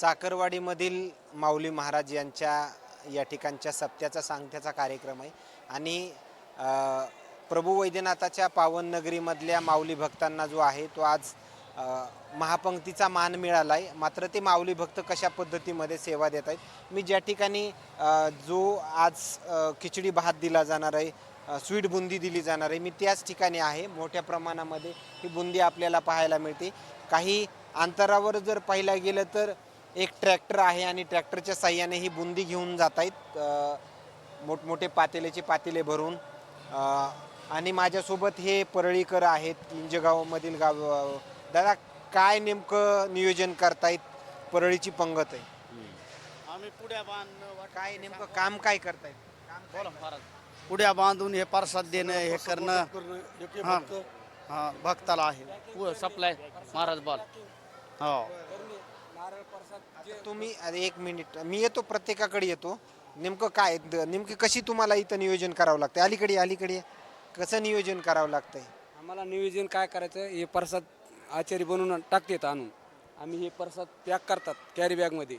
चाकरवाडीमधील माऊली महाराज यांच्या या ठिकाणच्या सप्त्याचा सांगत्याचा कार्यक्रम आहे. आणि प्रभू वैद्यनाथाच्या पावन नगरीमधल्या माऊली भक्तांना जो आहे तो आज महापंक्तीचा मान मिळाला आहे मात्र ते माऊली भक्त कशा पद्धतीमध्ये सेवा देत आहेत? मी ज्या ठिकाणी जो आज खिचडी भात दिला जाणार आहे स्वीट बुंदी दिली जाणार आहे मी त्याच ठिकाणी आहे. मोठ्या प्रमाणामध्ये ही बुंदी आपल्याला पाहायला मिळते. काही अंतरावर जर पाहिलं गेलं तर एक ट्रॅक्टर आहे आणि ट्रॅक्टरच्या साह्याने ही बुंदी घेऊन जात आहेत मोठमोठे पातेल्याचे पातेले भरून. आणि माझ्यासोबत हे परळीकर आहेत इंजगावमधील गाव दादा काय नेमकं नियोजन करतायत? परळीची पंगत आहे. आम्ही पुड्या बांधणं काय नेमकं काम काय करतायत? काम काय बोला महाराज. पुड्या बांधून हे प्रसाद देणं हे करणं. हा. हा भक्ताला आहे. सप्लाय. महाराज बॉल. हो. तुम्ही अरे एक मिनिट. मी येतो प्रत्येकाकडे येतो. नेमकं काय द- नेमकी कशी तुम्हाला इथं नियोजन करावं लागतं अलीकडे ये, अलीकडे ये. कसं नियोजन करावं लागतंय? आम्हाला नियोजन काय करायचं हे प्रसाद आचारी बनवून टाकतात आणून. आम्ही हे प्रसाद पॅक करतात कॅरी बॅगमध्ये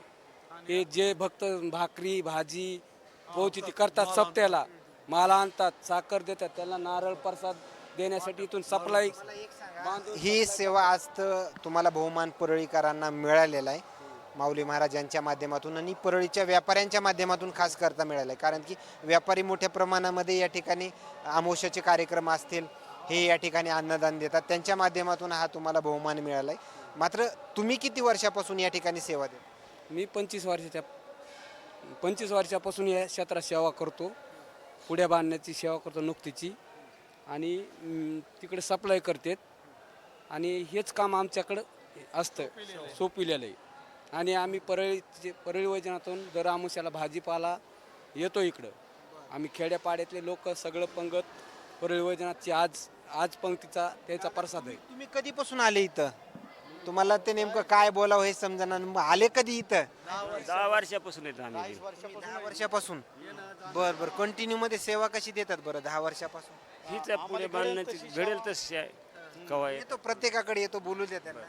हे जे भक्त भाकरी भाजी पोहोची ती करतात सप्त्याला. माल आणतात साखर देतात त्याला नारळ प्रसाद देण्यासाठी इथून सप्लाय ही सेवा आज तर तुम्हाला बहुमान परळीकरांना मिळालेला आहे. माऊली महाराज यांच्या माध्यमातून आणि परळीच्या व्यापाऱ्यांच्या माध्यमातून खास करता मिळालं आहे कारण की व्यापारी मोठ्या प्रमाणामध्ये या ठिकाणी आमोशाचे कार्यक्रम असतील हे या ठिकाणी अन्नदान देतात. त्यांच्या माध्यमातून हा तुम्हाला बहुमान मिळाला आहे मात्र तुम्ही किती वर्षापासून या ठिकाणी सेवा देता? मी पंचवीस वर्षाच्या पंचवीस वर्षापासून या क्षेत्रात सेवा करतो. पुड्या बांधण्याची सेवा करतो नुकतीची. आणि तिकडे सप्लाय करतात. आणि हेच काम आमच्याकडं असतं. सोपिलेलं आहे. आणि आम्ही परळीचे परळी वैजनातून दर आमुष्याला भाजीपाला येतो इकडं. आम्ही खेड्यापाड्यातले लोक सगळं पंगत परळी वैजनाथची आज आज पंक्तीचा त्याचा प्रसाद आहे. तुम्ही कधीपासून आले इथं? तुम्हाला ते नेमकं काय बोलावं हे समजा आले कधी इथं? दहा वर्षापासून येतो आम्ही. दहा वर्षापासून? बर बर. कंटिन्यू मध्ये सेवा कशी देतात बरं दहा वर्षापासून? हीच पुढे बांधण्याची घडेल तशी आहे. कवा येतो प्रत्येकाकडे येतो बोलू द्या त्यांना.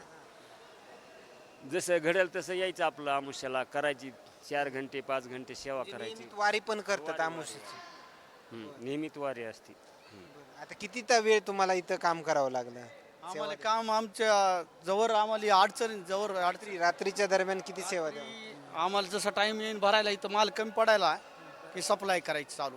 जसं घडेल तसं यायचं आपलं आमुष्याला. करायची चार घंटे पाच घंटे सेवा करायची. नियमित वारी पण करतात आमुषाची हम्म, नियमित वारी असते. आता किती तर वेळ तुम्हाला इथं काम करावं लागलं? आम्हाला काम आमच्या जवळ आम्हाला अडचणी जवळ अडचणी रात्री रात्रीच्या दरम्यान किती सेवा द्यावं? आम्हाला जसा टाइम येईन भरायला इथं माल कमी पडायला की सप्लाय करायची चालू.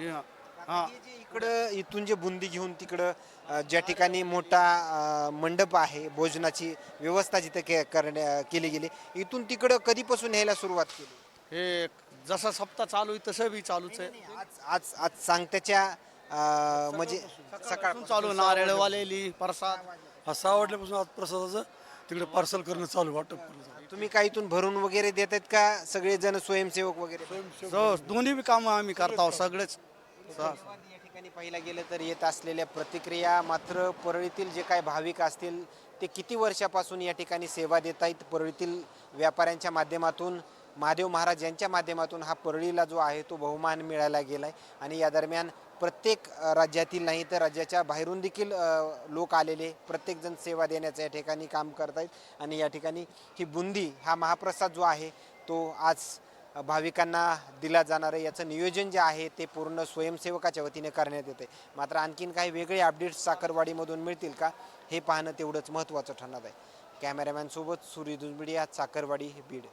हे हा. हा. इकडं इथून जे बुंदी घेऊन तिकडं अं, ज्या ठिकाणी मोठा अं, मंडप आहे भोजनाची व्यवस्था जिथे के करण्या केली गेली इथून तिकडं कधीपासून न्यायला सुरुवात केली? हे जसा सप्ताह चालू आहे तसं बी चालूच आहे. आज आज आज सांगत्याच्या अं, म्हणजे सकाळ सकाळ चालू नारळवालेली प्रसाद. हा सहा वाजल्यापासून आज प्रसादाचं तिकडे पार्सल करणं चालू आहे, वाटप करणं चालू तुम्ही काय इथून भरून वगैरे देत आहेत का? सगळे जण स्वयंसेवक वगैरे? जो दोन्ही बी कामं आम्ही करतो सगळेच. सा- या ठिकाणी पाहिला गेलं तर येत असलेल्या प्रतिक्रिया मात्र परळीतील जे काय भाविक असतील ते किती वर्षापासून या ठिकाणी सेवा देत आहेत? परळीतील व्यापाऱ्यांच्या माध्यमातून महादेव महाराज यांच्या माध्यमातून हा परळीला जो आहे तो बहुमान मिळायला गेला आहे आणि या दरम्यान प्रत्येक राज्यातील नाही तर राज्याच्या बाहेरून देखील लोक आलेले प्रत्येकजण सेवा देण्याचं या ठिकाणी काम करत आहेत आणि या ठिकाणी ही बुंदी हा महाप्रसाद जो आहे तो आज भाविकांना दिला जाणार आहे. याचं नियोजन जे आहे ते पूर्ण स्वयंसेवकाच्या वतीने करण्यात येते मात्र आणखीन काही वेगळे अपडेट्स साखरवाडीमधून मिळतील का हे पाहणं तेवढंच महत्त्वाचं ठरणार आहे. कॅमेरामॅनसोबत सूर्य दुजबिडिया साखरवाडी बीड.